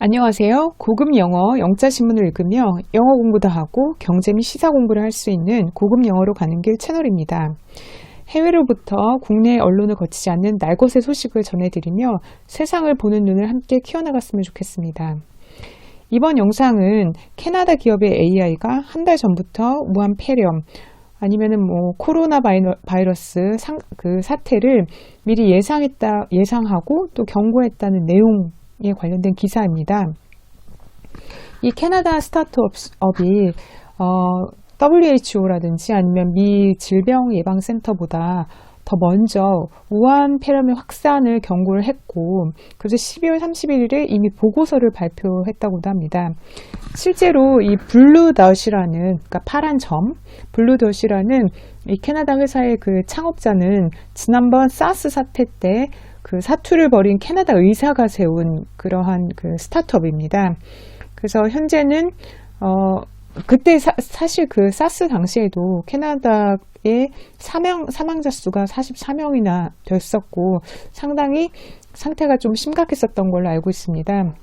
안녕하세요. 고급 영어 영자 신문을 읽으며 영어 공부도 하고 경제 및 시사 공부를 할 수 있는 고급 영어로 가는 길 채널입니다. 해외로부터 국내 언론을 거치지 않는 날것의 소식을 전해드리며 세상을 보는 눈을 함께 키워나갔으면 좋겠습니다. 이번 영상은 캐나다 기업의 AI가 한 달 전부터 무한 폐렴 아니면은 뭐 코로나 바이러, 바이러스 상, 그 사태를 미리 예상했다 예상하고 또 경고했다는 내용 에 관련된 기사입니다. 이 캐나다 스타트업이 어, WHO라든지 아니면 미 질병 예방 센터보다 더 먼저 우한 폐렴의 확산을 경고를 했고 그래서 12월 31일에 이미 보고서를 발표했다고도 합니다. 실제로 이 블루 닷이라는 그러니까 파란 점 블루 닷이라는 이 캐나다 회사의 그 창업자는 지난번 사스 사태 때 그 사투를 벌인 캐나다 의사가 세운 그러한 그 스타트업입니다. 그래서 현재는 어 그때 사, 사실 그 사스 당시에도 캐나다의 사망, 사망자 수가 44명이나 됐었고 상당히 상태가 좀 심각했었던 걸로 알고 있습니다.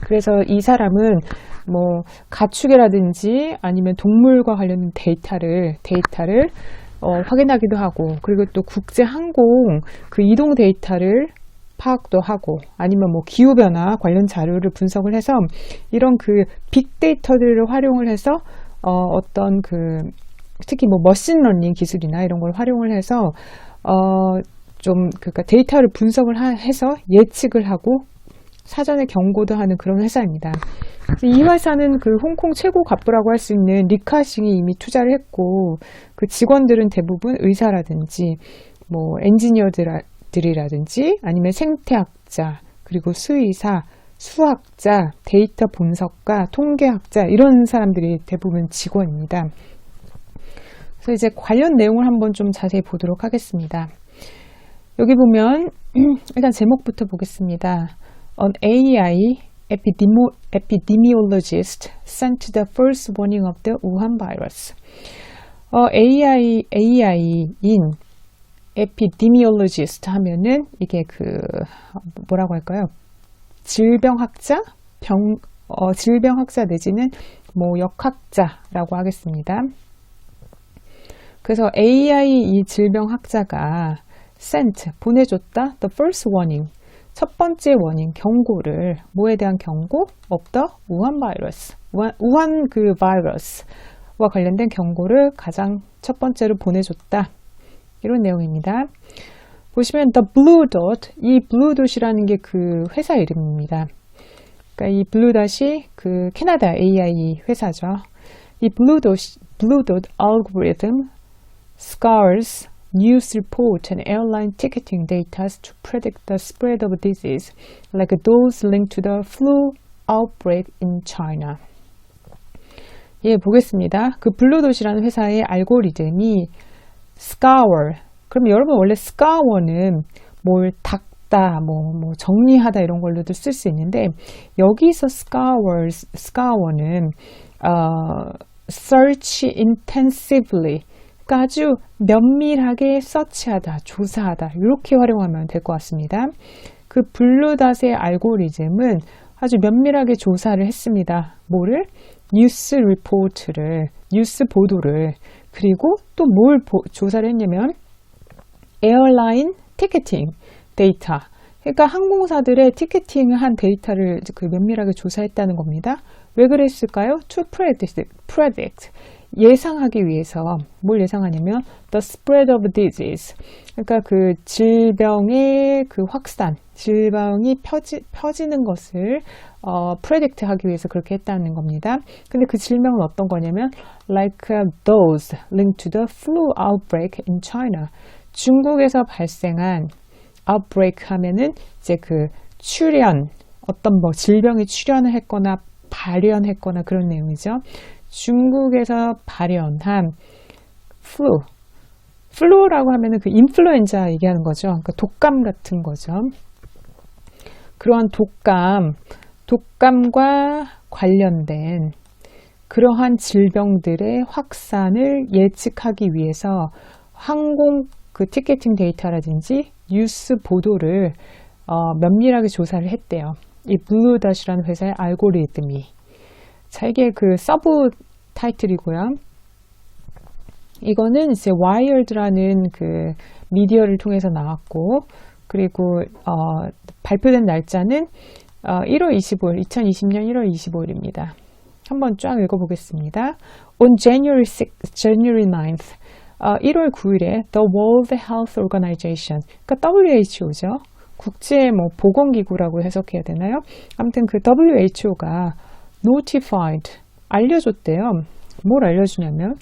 그래서 이 사람은 뭐 가축이라든지 아니면 동물과 관련된 데이터를 데이터를 어, 확인하기도 하고 그리고 또 국제 항공 그 이동 데이터를 파악도 하고 아니면 뭐 기후 변화 관련 자료를 분석을 해서 이런 그 빅데이터들을 활용을 해서 어, 어떤 그 특히 뭐 머신러닝 기술이나 이런 걸 활용을 해서 어, 좀 그러니까 데이터를 분석을 하, 해서 예측을 하고 사전에 경고도 하는 그런 회사입니다. 이 회사는 그 홍콩 최고 갑부라고 할 수 있는 리카싱이 이미 투자를 했고 그 직원들은 대부분 의사라든지 뭐 엔지니어들 들이라든지 아니면 생태학자 그리고 수의사 수학자 데이터 분석가 통계학자 이런 사람들이 대부분 직원입니다. 그래서 이제 관련 내용을 한번 좀 자세히 보도록 하겠습니다. 여기 보면 일단 제목부터 보겠습니다. An AI epidemo, epidemiologist sent the first warning of the Wuhan virus. 어, AI, AI인 epidemiologist 하면은 이게 그 뭐라고 할까요? 질병학자, 병 어, 질병학자 내지는 뭐 역학자라고 하겠습니다. 그래서 AI 이 질병학자가 sent 보내줬다 the first warning 첫 번째 원인 경고를 뭐에 대한 경고? the 우한 바이러스 우한, 그 바이러스와 관련된 경고를 가장 첫 번째로 보내줬다. 이런 내용입니다. 보시면 the blue dot, 이 blue dot이라는 게 그 회사 이름입니다. 그러니까 이 blue dot이 그 캐나다 AI 회사죠. 이 blue dot, blue dot algorithm scours news report and airline ticketing data to predict the spread of disease, like those linked to the flu outbreak in China. 예, 보겠습니다. 그 블루도시라는 회사의 알고리즘이 scour. 그럼 여러분 원래 scour는 뭘 닦다, 뭐, 뭐 정리하다 이런 걸로도 쓸 수 있는데 여기서 scour, scour는 어, search intensively. 그러니까 아주 면밀하게 서치하다, 조사하다 이렇게 활용하면 될 것 같습니다. 그 블루닷의 알고리즘은 아주 면밀하게 조사를 했습니다. 뭐를? 뉴스 리포트를, 뉴스 보도를 그리고 또 뭘 조사를 했냐면 에어라인 티켓팅 데이터. 그러니까 항공사들의 티켓팅을 한 데이터를 그 면밀하게 조사했다는 겁니다. 왜 그랬을까요? To predict, predict. 예상하기 위해서 뭘 예상하냐면 the spread of disease. 그러니까 그 질병의 그 확산, 질병이 펴지, 펴지는 것을 어, predict 하기 위해서 그렇게 했다는 겁니다. 근데 그 질병은 어떤 거냐면 like those linked to the flu outbreak in China. 중국에서 발생한 outbreak 하면은 이제 그 출현, 어떤 뭐 질병이 출현을 했거나 발현했거나 그런 내용이죠. 중국에서 발현한 플루. 플루라고 하면은 그 인플루엔자 얘기하는 거죠. 그러니까 독감 같은 거죠. 그러한 독감, 독감과 관련된 그러한 질병들의 확산을 예측하기 위해서 항공 그 티켓팅 데이터라든지 뉴스 보도를 어, 면밀하게 조사를 했대요. 이 블루닷이라는 회사의 알고리즘이. 자, 이게 그 서브 타이틀이고요. 이거는 이제 와이어드라는 그 미디어를 통해서 나왔고, 그리고 어, 발표된 날짜는 어, 1월 25일, 2020년 1월 25일입니다. 한번 쫙 읽어보겠습니다. On January 6, January 9th, 어, 1월 9일에 The World Health Organization, 그러니까 WHO죠. 국제 뭐 보건기구라고 해석해야 되나요? 아무튼 그 WHO가 notified 알려줬대요. 뭘 알려주냐면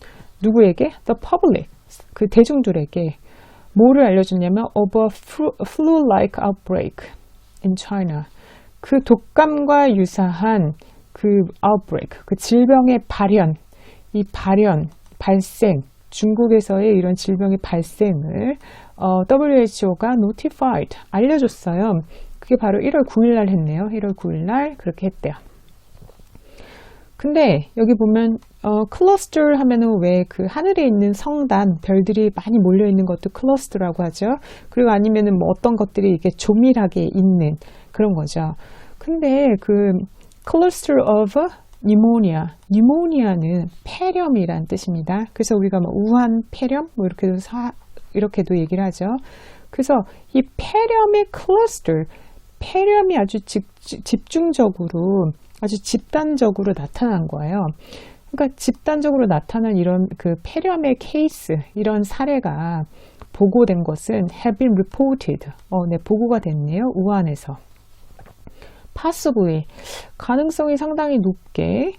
누구에게? The public 그 대중들에게 뭐를 알려줬냐면 of a flu-like outbreak in China. 그 독감과 유사한 그 outbreak, 그 질병의 발현, 이 발현, 발생, 중국에서의 이런 질병의 발생을 어, WHO가 notified, 알려줬어요. 그게 바로 1월 9일 날 했네요. 1월 9일 날 그렇게 했대요. 근데 여기 보면 어, 클러스터 하면은 왜 그 하늘에 있는 성단, 별들이 많이 몰려 있는 것도 클러스터라고 하죠. 그리고 아니면은 뭐 어떤 것들이 이렇게 조밀하게 있는 그런 거죠. 근데 그 cluster of pneumonia, pneumonia는 폐렴이란 뜻입니다. 그래서 우리가 뭐 우한 폐렴 뭐 이렇게도 사, 이렇게도 얘기를 하죠. 그래서 이 폐렴의 클러스터, 폐렴이 아주 집, 집중적으로 아주 집단적으로 나타난 거예요. 그러니까 집단적으로 나타난 이런 그 폐렴의 케이스, 이런 사례가 보고된 것은 have been reported. 어, 네, 보고가 됐네요. 우한에서. possibly 가능성이 상당히 높게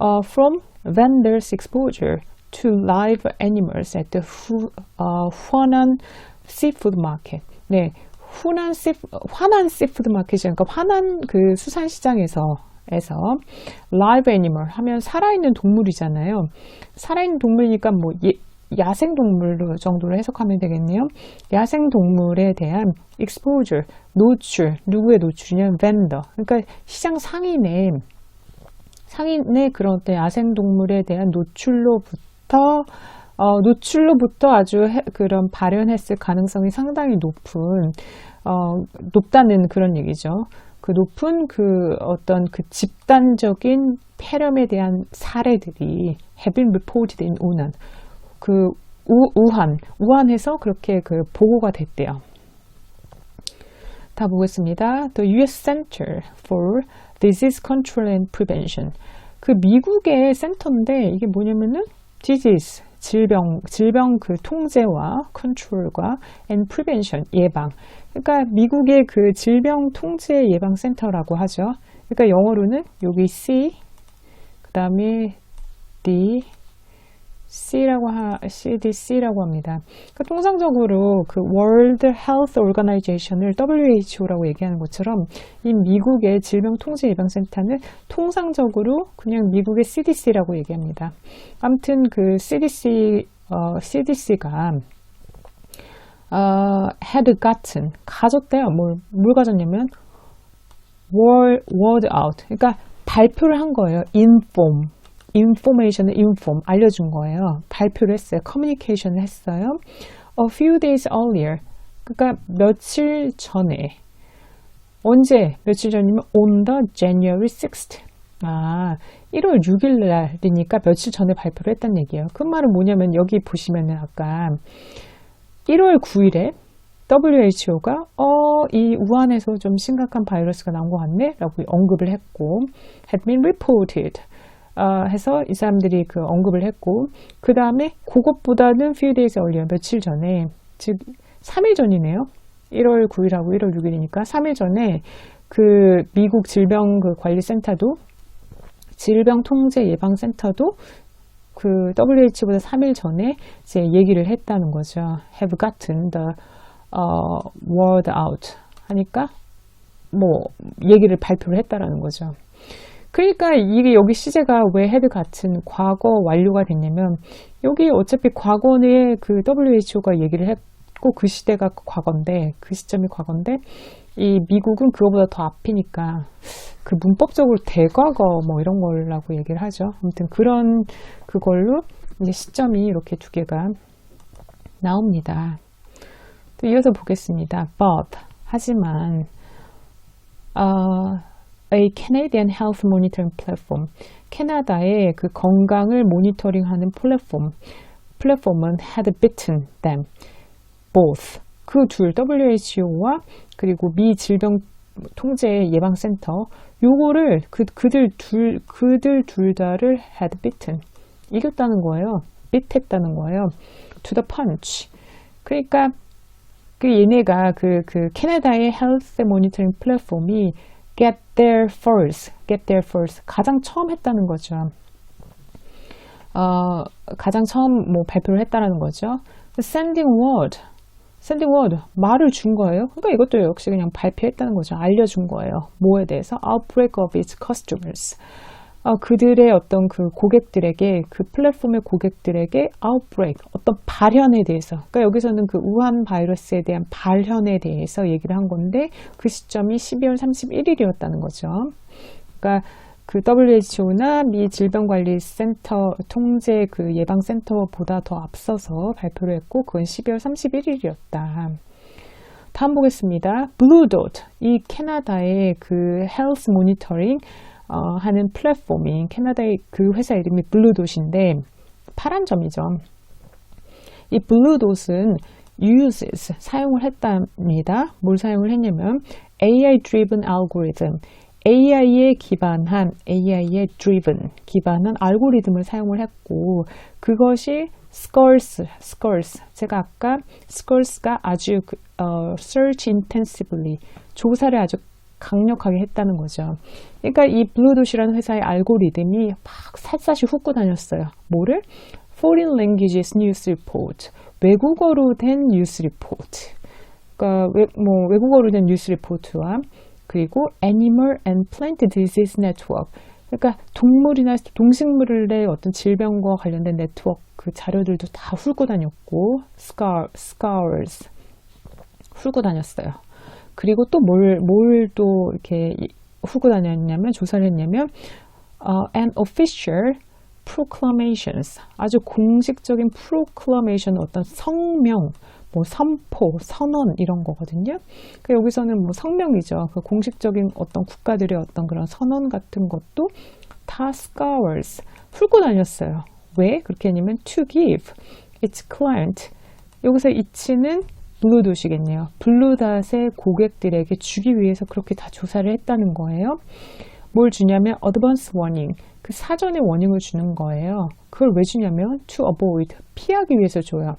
uh, from vendors exposure to live animals at the 후, 어, 화난 seafood market. 네, 후난 시 화난 seafood market이 그러니까 화난 그 수산 시장에서 에서 live animal 하면 살아있는 동물이잖아요. 살아있는 동물이니까 뭐 예, 야생 동물 정도로 해석하면 되겠네요. 야생 동물에 대한 exposure, 노출, 누구의 노출이냐면 vendor. 그러니까 시장 상인의 상인의 그런 때 야생 동물에 대한 노출로부터 어, 노출로부터 아주 해, 그런 발현했을 가능성이 상당히 높은 어, 높다는 그런 얘기죠. 그 높은 그 어떤 그 집단적인 폐렴에 대한 사례들이 have been in 우난. 그 우, 우한, 우한에서 그렇게 그 보고가 됐대요. 다 보겠습니다. The U.S. Center for Disease Control and Prevention. 그 미국의 센터인데 이게 뭐냐면은 disease, 질병, 질병 그 통제와 컨트롤과 and prevention, 예방. 그러니까 미국의 그 질병 통제 예방 센터라고 하죠. 그러니까 영어로는 여기 C, 그 다음에 D, C라고 하, CDC라고 합니다. 그러니까 통상적으로 그 World Health Organization을 WHO라고 얘기하는 것처럼 이 미국의 질병통제예방센터는 통상적으로 그냥 미국의 CDC라고 얘기합니다. 아무튼 그 CDC, 어, CDC가 어, had gotten 가졌대요. 뭘, 뭘 가졌냐면 word, word out. 그러니까 발표를 한 거예요. inform. information을 inform 알려준 거예요. 발표를 했어요. communication을 했어요. A few days earlier. 그러니까 며칠 전에 언제 며칠 전이면 on the January 6th. 아, 1월 6일 날이니까 며칠 전에 발표를 했단 얘기예요. 그 말은 뭐냐면 여기 보시면은 아까 1월 9일에 WHO가 어, 이 우한에서 좀 심각한 바이러스가 나온 것 같네? 라고 언급을 했고 had been reported 어, 해서 이 사람들이 그 언급을 했고 그 다음에 그것보다는 few days earlier 며칠 전에 즉 3일 전이네요. 1월 9일하고 1월 6일이니까 3일 전에 그 미국 질병 그 관리센터도 질병 통제 예방 센터도 그 WH보다 3일 전에 이제 얘기를 했다는 거죠. have gotten the uh, word out 하니까 뭐 얘기를 발표를 했다라는 거죠. 그러니까 이게 여기 시제가 왜 헤드 같은 과거 완료가 됐냐면 여기 어차피 과거에 그 WHO가 얘기를 했고 그 시대가 과거인데 그 시점이 과거인데 이 미국은 그거보다 더 앞이니까 그 문법적으로 대과거 뭐 이런 걸라고 얘기를 하죠. 아무튼 그런 그걸로 이제 시점이 이렇게 두 개가 나옵니다. 또 이어서 보겠습니다. But 하지만 어, a Canadian health monitoring platform. 캐나다의 그 건강을 모니터링하는 플랫폼. 플랫폼은 had bitten them both. 그 둘 WHO와 그리고 미 질병 통제 예방센터 요거를 그 그들 둘 그들 둘 다를 had bitten 이겼다는 거예요. bit했다는 거예요. to the punch. 그러니까 그 얘네가 그, 그 캐나다의 헬스 모니터링 플랫폼이 get there first, get there first 가장 처음 했다는 거죠. 어, 가장 처음 뭐 발표를 했다라는 거죠. sending word, sending word 말을 준 거예요. 그러니까 이것도 역시 그냥 발표했다는 거죠. 알려준 거예요. 뭐에 대해서 outbreak of its customers. 어, 그들의 어떤 그 고객들에게 그 플랫폼의 고객들에게 outbreak 어떤 발현에 대해서 그러니까 여기서는 그 우한 바이러스에 대한 발현에 대해서 얘기를 한 건데 그 시점이 12월 31일이었다는 거죠. 그러니까 그 WHO나 미 질병관리센터 통제 그 예방센터보다 더 앞서서 발표를 했고 그건 12월 31일이었다. 다음 보겠습니다. Blue 이 캐나다의 그 헬스 모니터링 어, 하는 플랫폼인 캐나다의 그 회사 이름이 블루돗인데 파란 점이죠. 이 블루돗은 uses 사용을 했답니다. 뭘 사용을 했냐면 AI driven algorithm AI에 기반한 AI에 driven 기반한 알고리즘을 사용을 했고 그것이 Scores, Scores. 제가 아까 Scores가 아주 그, 어, search intensively 조사를 아주 강력하게 했다는 거죠. 그러니까 이 블루도시라는 회사의 알고리즘이 막 샅샅이 훑고 다녔어요. 뭐를? Foreign Languages News Report. 외국어로 된 뉴스 리포트. 그러니까 외, 뭐 외국어로 된 뉴스 리포트와 그리고 Animal and Plant Disease Network. 그러니까 동물이나 동식물의 어떤 질병과 관련된 네트워크 그 자료들도 다 훑고 다녔고 scar, scars 훑고 다녔어요. 그리고 또 뭘, 뭘 또 이렇게 후고 다녔냐면, 조사를 했냐면, 어, an official proclamations. 아주 공식적인 proclamation, 어떤 성명, 뭐 선포, 선언 이런 거거든요. 그 여기서는 뭐 성명이죠. 그 공식적인 어떤 국가들의 어떤 그런 선언 같은 것도 다 scholars 훑고 다녔어요. 왜 그렇게 했냐면 to give its client 여기서 it는 블루닷이겠네요. 블루닷의 고객들에게 주기 위해서 그렇게 다 조사를 했다는 거예요. 뭘 주냐면 advance warning, 그 사전에 워닝을 주는 거예요. 그걸 왜 주냐면 to avoid, 피하기 위해서 줘요.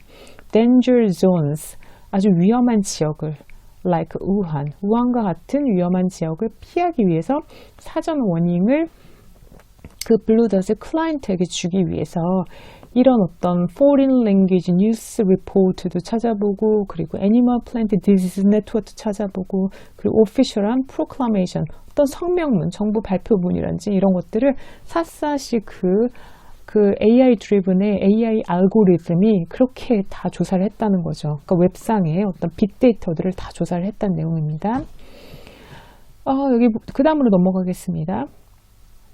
danger zones, 아주 위험한 지역을 like 우한, 우한과 같은 위험한 지역을 피하기 위해서 사전 워닝을 그 블루닷의 클라이언트에게 주기 위해서 이런 어떤 foreign language news report도 찾아보고 그리고 animal plant disease network도 찾아보고 그리고 official한 proclamation 어떤 성명문, 정부 발표문이란지 이런 것들을 샅샅이 그, 그 AI 드리븐의 AI 알고리즘이 그렇게 다 조사를 했다는 거죠. 그러니까 웹상에 어떤 빅데이터들을 다 조사를 했다는 내용입니다. 어, 여기 그 다음으로 넘어가겠습니다.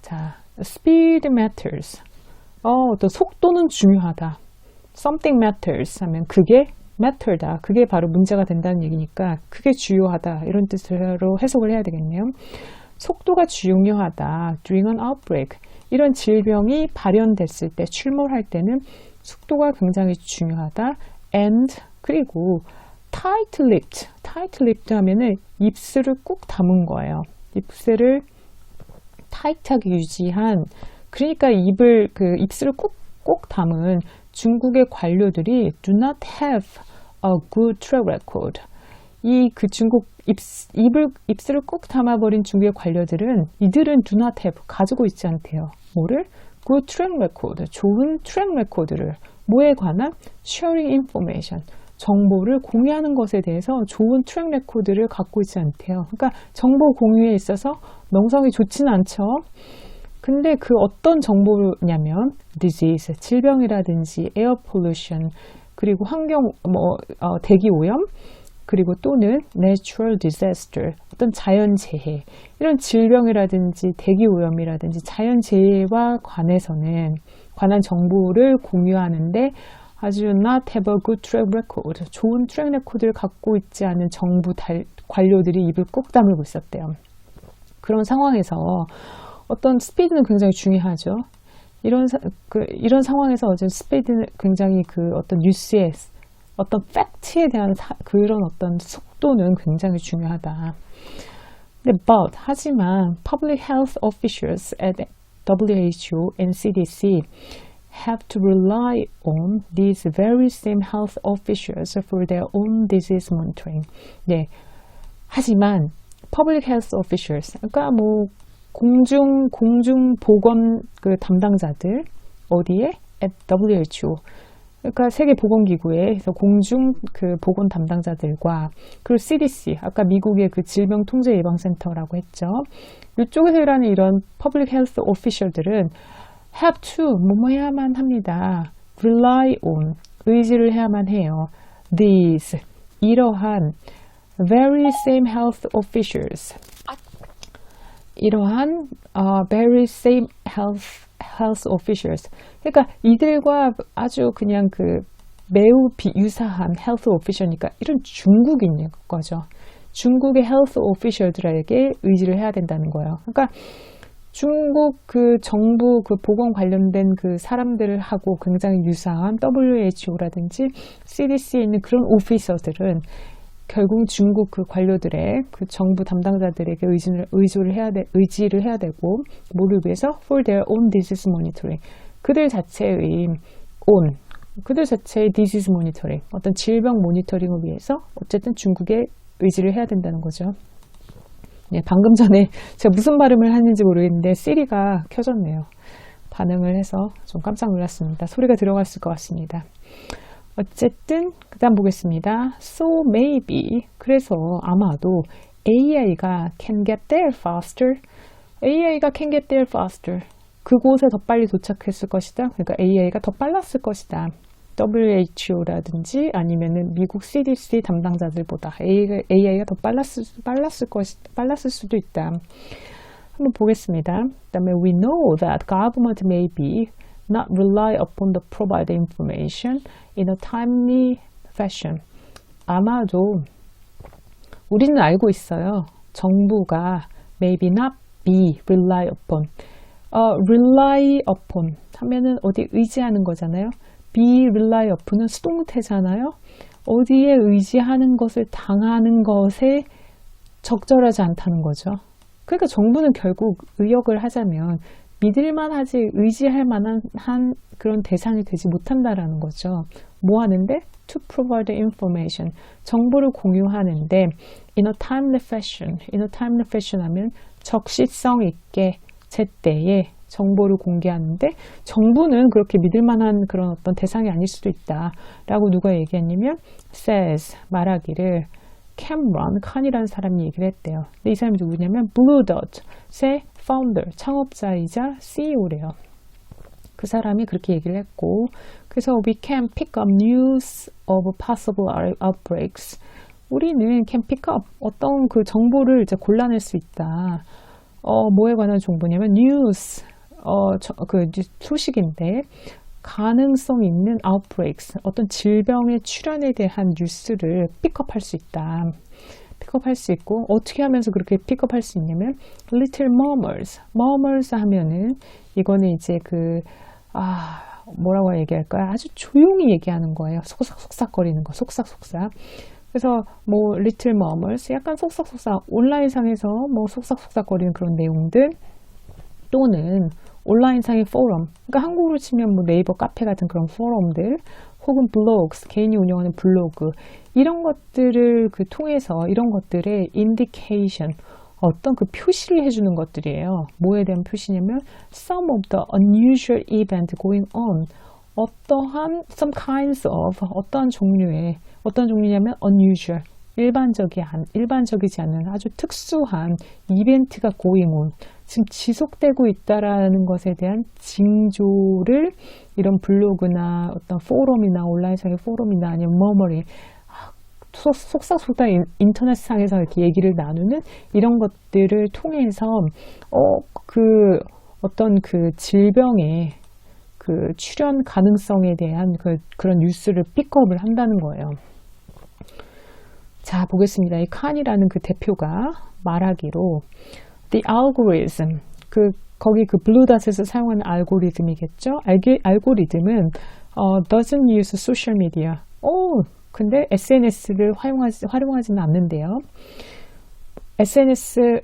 자, speed matters. 어, 또 속도는 중요하다. something matters 하면 그게 matter다. 그게 바로 문제가 된다는 얘기니까 그게 주요하다. 이런 뜻으로 해석을 해야 되겠네요. 속도가 중요하다. during an outbreak. 이런 질병이 발현됐을 때, 출몰할 때는 속도가 굉장히 중요하다. and 그리고 tight-lipped. tight-lipped 하면은 입술을 꼭 담은 거예요. 입술을 타이트하게 유지한 그러니까 입을 그 입술을 꼭꼭 담은 중국의 관료들이 do not have a good track record. 이 그 중국 입, 입을 입술을 꼭 담아버린 중국의 관료들은 이들은 do not have 가지고 있지 않대요. 뭐를? good track record. 좋은 트랙 레코드를 뭐에 관한 sharing information. 정보를 공유하는 것에 대해서 좋은 트랙 레코드를 갖고 있지 않대요. 그러니까 정보 공유에 있어서 명성이 좋지는 않죠. 근데 그 어떤 정보냐면 disease, 질병이라든지 air pollution, 그리고 환경 뭐 어, 대기 오염, 그리고 또는 natural disaster, 어떤 자연 재해, 이런 질병이라든지 대기 오염이라든지 자연 재해와 관해서는 관한 정보를 공유하는데 아주 not have a good track record, 좋은 트랙 레코드를 갖고 있지 않은 정부 달, 관료들이 입을 꼭 다물고 있었대요. 그런 상황에서 어떤 스피드는 굉장히 중요하죠. 이런 사, 그, 이런 상황에서 어제 스피드는 굉장히 그 어떤 뉴스의 어떤 팩트에 대한 사, 그런 어떤 속도는 굉장히 중요하다. 근데 but 하지만 public health officials at WHO and CDC have to rely on these very same health officials for their own disease monitoring. 네. 하지만 public health officials 그러니까 뭐 공중 공중 보건 그 담당자들 어디에 at WHO 그러니까 세계 보건 기구에 서 공중 그 보건 담당자들과 그리고 CDC 아까 미국의 그 질병 통제 예방 센터라고 했죠. 이쪽에서 일하는 이런 public health official들은 have to 뭐뭐 해야만 합니다. rely on 의지를 해야만 해요. these 이러한 very same health officials 이러한 uh, very same health health officials 그러니까 이들과 아주 그냥 그 매우 비유사한 health official이니까 이런 중국인 거죠. 중국의 health official들에게 의지를 해야 된다는 거예요. 그러니까 중국 그 정부 그 보건 관련된 그 사람들하고 굉장히 유사한 WHO라든지 CDC에 있는 그런 오피서들은 결국 중국 그 관료들의 그 정부 담당자들에게 의지를, 의지를 해야 돼, 의지를 해야 되고 뭐를 위해서 for their own disease monitoring 그들 자체의 own 그들 자체의 disease monitoring 어떤 질병 모니터링을 위해서 어쨌든 중국에 의지를 해야 된다는 거죠. 네, 방금 전에 제가 무슨 발음을 하는지 모르겠는데 시리가 켜졌네요. 반응을 해서 좀 깜짝 놀랐습니다. 소리가 들어갔을 것 같습니다. 어쨌든 그 다음 보겠습니다. So maybe 그래서 아마도 AI가 can get there faster. AI가 can get there faster. 그곳에 더 빨리 도착했을 것이다. 그러니까 AI가 더 빨랐을 것이다. WHO라든지 아니면은 미국 CDC 담당자들보다 AI가 더 빨랐을, 빨랐을 것이, 빨랐을 수도 있다. 한번 보겠습니다. 그 다음에 we know that government may be not rely upon the provided information in a timely fashion. 아마도 우리는 알고 있어요. 정부가 maybe not be rely upon. 어, rely upon 하면은 어디 의지하는 거잖아요. be rely up는 수동태잖아요. 어디에 의지하는 것을 당하는 것에 적절하지 않다는 거죠. 그러니까 정부는 결국 의역을 하자면 믿을만하지 의지할 만한 한 그런 대상이 되지 못한다라는 거죠. 뭐 하는데? To provide information. 정보를 공유하는데 in a timely fashion. in a timely fashion 하면 적시성 있게 제때에 정보를 공개하는데 정부는 그렇게 믿을 만한 그런 어떤 대상이 아닐 수도 있다라고 누가 얘기했냐면 says 말하기를 캠런 칸이라는 사람이 얘기를 했대요. 근데 이 사람이 누구냐면 Blue Dot의 founder 창업자이자 CEO래요. 그 사람이 그렇게 얘기를 했고 그래서 we can pick up news of possible outbreaks 우리는 can pick up 어떤 그 정보를 이제 골라낼 수 있다. 어, 뭐에 관한 정보냐면 news 어, 저, 그 소식인데 가능성 있는 outbreaks, 어떤 질병의 출현에 대한 뉴스를 픽업할 수 있다. 픽업할 수 있고 어떻게 하면서 그렇게 픽업할 수 있냐면 little murmurs, murmurs 하면은 이거는 이제 그 아, 뭐라고 얘기할까요? 아주 조용히 얘기하는 거예요. 속삭속삭거리는 거, 속삭속삭. 그래서 뭐 little murmurs, 약간 속삭속삭 온라인상에서 뭐 속삭속삭거리는 그런 내용들 또는 온라인상의 포럼, 그러니까 한국으로 치면 뭐 네이버 카페 같은 그런 포럼들, 혹은 블로그, 개인이 운영하는 블로그 이런 것들을 그 통해서 이런 것들의 인디케이션 어떤 그 표시를 해주는 것들이에요. 뭐에 대한 표시냐면 some of the unusual event going on 어떠한 some kinds of 어떠한 종류의 어떤 종류냐면 unusual 일반적이 안, 일반적이지 않은 아주 특수한 이벤트가 on 지금 지속되고 있다라는 것에 대한 징조를 이런 블로그나 어떤 포럼이나 온라인상의 포럼이나 아니면 머머리 속삭속삭 인터넷상에서 이렇게 얘기를 나누는 이런 것들을 통해서 어, 그 어떤 그 질병의 그 출현 가능성에 대한 그, 그런 뉴스를 픽업을 한다는 거예요. 자, 보겠습니다. 이 칸이라는 그 대표가 말하기로 the algorithm. 그 거기 그 블루닷에서 사용하는 알고리즘이겠죠. 알기, 알고리즘은 어, doesn't use social media. 오, 근데 SNS를 활용하지, 활용하지는 않는데요. SNS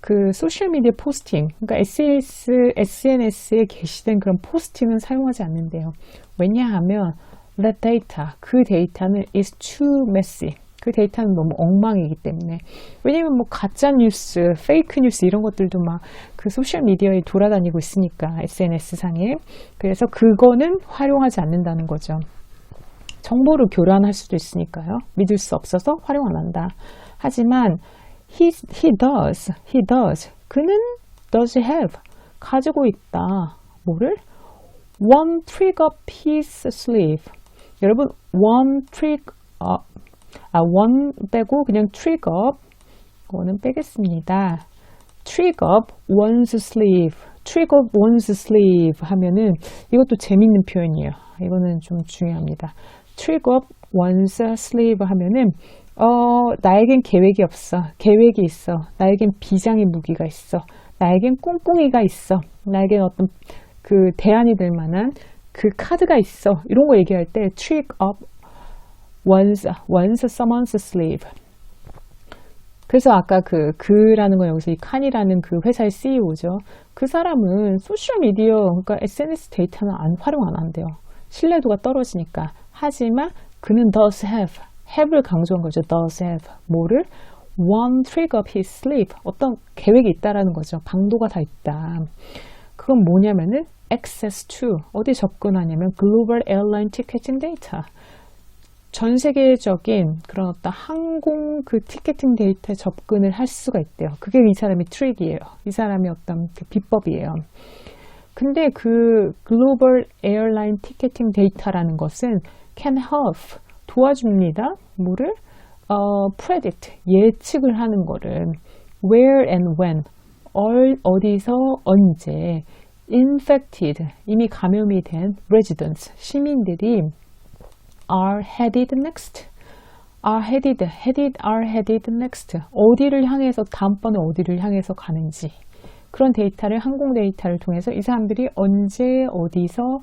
그 소셜 미디어 포스팅, 그러니까 SNS, SNS에 게시된 그런 포스팅은 사용하지 않는데요. 왜냐하면 the data, 그 데이터는 is too messy. 그 데이터는 너무 엉망이기 때문에. 왜냐면 뭐 가짜 뉴스, 페이크 뉴스 이런 것들도 막 그 소셜 미디어에 돌아다니고 있으니까 SNS 상에. 그래서 그거는 활용하지 않는다는 거죠. 정보를 교란할 수도 있으니까요. 믿을 수 없어서 활용 안 한다. 하지만 he, he does, he does. 그는 does have. 가지고 있다. 뭐를? one trick up his sleeve. 여러분, one trick. 아, one 빼고 그냥 up. 이거는 빼겠습니다. up one's sleeve. up one's sleeve 하면은 이것도 재밌는 표현이에요. 이거는 좀 중요합니다. up one's sleeve 하면은 어, 나에겐 계획이 없어. 계획이 있어. 나에겐 비장의 무기가 있어. 나에겐 꿍꿍이가 있어. 나에겐 어떤 그 대안이 될 만한 그 카드가 있어. 이런 거 얘기할 때 trick up one's, one's someone's sleeve. 그래서 아까 그 그라는 건 여기서 이 칸이라는 그 회사의 CEO죠. 그 사람은 소셜 미디어 그러니까 SNS 데이터는 안 활용 안 한대요. 신뢰도가 떨어지니까. 하지만 그는 does have have를 강조한 거죠. does have 뭐를 one trick up his sleeve 어떤 계획이 있다라는 거죠. 방도가 다 있다. 그건 뭐냐면은 access to 어디 접근하냐면 global airline ticketing data 전 세계적인 그런 어떤 항공 그 티켓팅 데이터에 접근을 할 수가 있대요. 그게 이 사람의 트릭이에요. 이 사람의 어떤 그 비법이에요. 근데 그 글로벌 에어라인 티켓팅 데이터라는 것은 can help 도와줍니다. 뭐를? 어, predict 예측을 하는 거를 where and when 얼, 어디서 언제 infected 이미 감염이 된 residents 시민들이 are headed next are headed headed are headed next 어디를 향해서 다음번에 어디를 향해서 가는지 그런 데이터를 항공 데이터를 통해서 이 사람들이 언제 어디서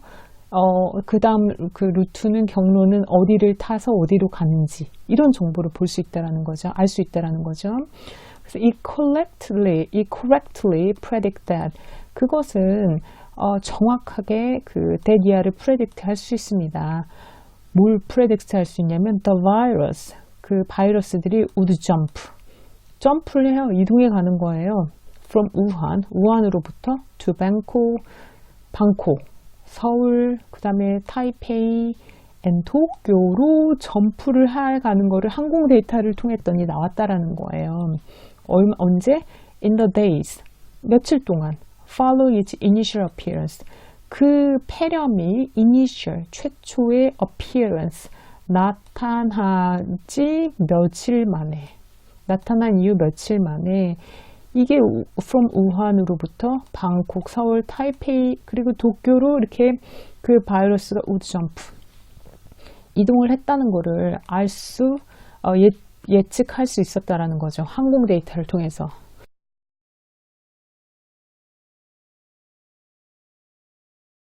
어, 그 다음 그 루트는 경로는 어디를 타서 어디로 가는지 이런 정보를 볼 수 있다라는 거죠. 알 수 있다라는 거죠. 그래서 이 correctly, 이 correctly predict that 그것은 어, 정확하게 그 데디아를 predict 할 수 있습니다. 뭘 predict 할수 있냐면 the virus, 그 바이러스들이 would jump, 점프를 해요. 이동해 가는 거예요. from 우한, 우한으로부터 to Bangkok, 방콕, 서울, 그 다음에 타이페이, 앤 도쿄로 점프를 해 가는 거를 항공 데이터를 통했더니 나왔다라는 거예요. 얼마, 언제? In the days. 며칠 동안. Follow its initial appearance. 그 폐렴이 initial, 최초의 appearance. 나타나지 며칠 만에. 나타난 이후 며칠 만에 이게 from 우한으로부터 방콕, 서울, 타이페이 그리고 도쿄로 이렇게 그 바이러스가 우드 점프 이동을 했다는 거를 알수 어, 예, 예측할 수 있었다라는 거죠. 항공 데이터를 통해서.